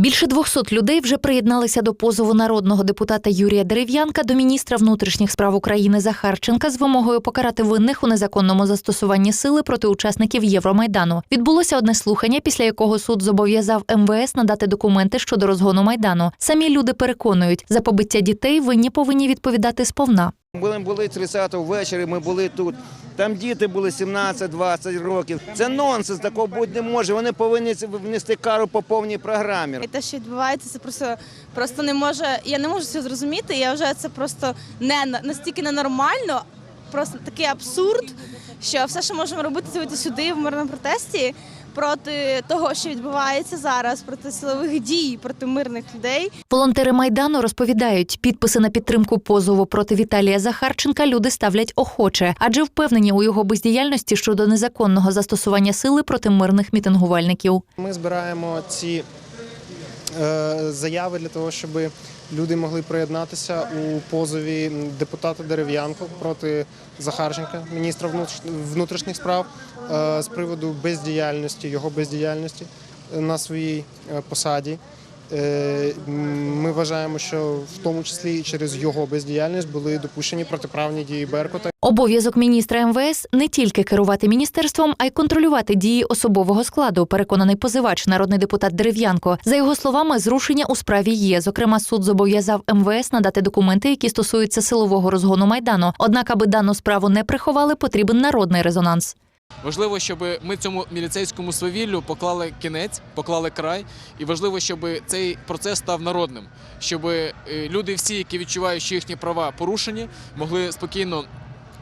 Більше 200 людей вже приєдналися до позову народного депутата Юрія Дерев'янка до міністра внутрішніх справ України Захарченка з вимогою покарати винних у незаконному застосуванні сили проти учасників Євромайдану. Відбулося одне слухання, після якого суд зобов'язав МВС надати документи щодо розгону майдану. Самі люди переконують, за побиття дітей винні повинні відповідати сповна. Ми були 30-го ввечері, ми були тут. Там діти були 17-20 років. Це нонсенс, такого бути не може. Вони повинні внести кару по повній програмі. І те, що відбувається, це просто, просто не може. Я не можу це зрозуміти. Я вважаю, це просто не на- настільки ненормально, просто такий абсурд, що все, що можемо робити, це вийти сюди в мирному протесті проти того, що відбувається зараз, проти силових дій, проти мирних людей. Волонтери майдану розповідають, підписи на підтримку позову проти Віталія Захарченка люди ставлять охоче, адже впевнені у його бездіяльності щодо незаконного застосування сили проти мирних мітингувальників. Ми збираємо ці заяви для того, щоб люди могли приєднатися у позові депутата Дерев'янко проти Захарченка, міністра внутріш- внутрішніх справ, е, з приводу бездіяльності, його бездіяльності е, на своїй е, посаді. Е, Ми вважаємо, що в тому числі і через його бездіяльність були допущені протиправні дії Беркута. Обов'язок міністра МВС не тільки керувати міністерством, а й контролювати дії особового складу. Переконаний позивач, народний депутат Дерев'янко. За його словами, зрушення у справі є. Зокрема, суд зобов'язав МВС надати документи, які стосуються силового розгону майдану. Однак, аби дану справу не приховали, потрібен народний резонанс. Важливо, щоб ми цьому міліцейському свавіллю поклали кінець, поклали край, і важливо, щоб цей процес став народним, щоб е, люди, всі, які відчувають, що їхні права порушені, могли спокійно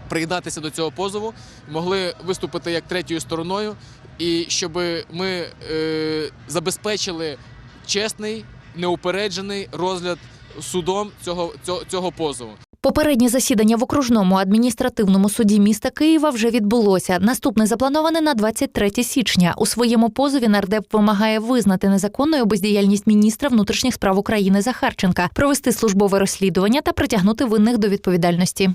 приєднатися до цього позову, могли виступити як третьою стороною, і щоб ми е, забезпечили чесний, неупереджений розгляд судом цього, цього, цього позову. Попереднє засідання в окружному адміністративному суді міста Києва вже відбулося. Наступне заплановане на 23 січня. У своєму позові нардеп вимагає визнати незаконною бездіяльність міністра внутрішніх справ України Захарченка, провести службове розслідування та притягнути винних до відповідальності.